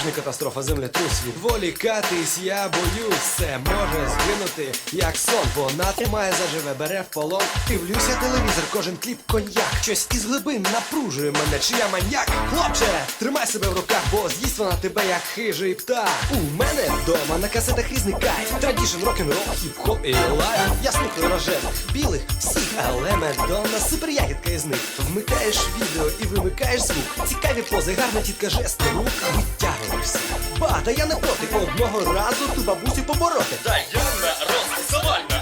справжня катастрофа землетрус Відволікатись, я боюсь, все може згинути, як сон. Вона тримає заживе, бере в полон. Дивлюся телевізор, кожен кліп коньяк. Щось із глибин напружує мене, чи я маньяк. Хлопче, тримай себе в руках, бо з'їсть вона тебе як хижий птах. У мене вдома на касетах різний кайф. Традішн, рок-н-рол, хіп-хоп і лайф. Я слухаю рожевих, білих, всіх, але Медонна супер ягідка із них. Вмикаєш відео і вимикаєш звук. Цікаві пози, гарна тітка жест Витягуєшся. Ба, та я не проти одного разу ту бабусю побороти. Дайана, Рост, Савальна,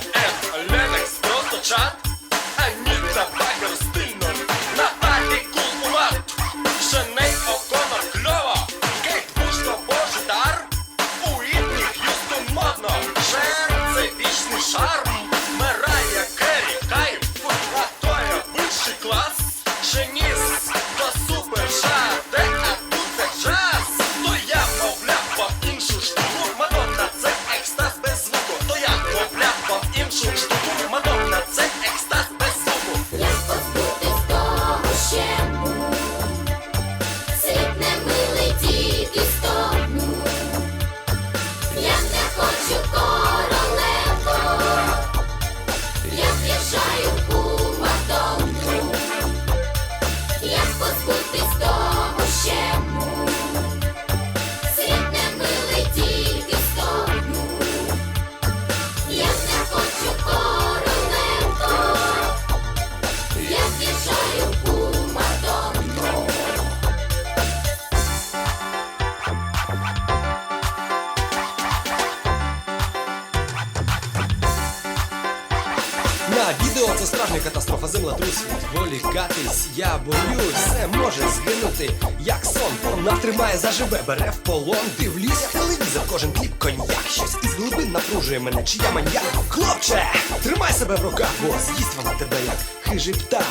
На відео це справжня катастрофа землетрус. Відволікатись, я боюсь, все може згинути, як сон. Вона тримає заживе, бере в полон. Дивлюся телевізор, кожен кліп коньяк. Щось із глибин напружує мене, чи я маньяк. Хлопче, тримай себе в руках, бо з'їсть вона тебе як хижий птах.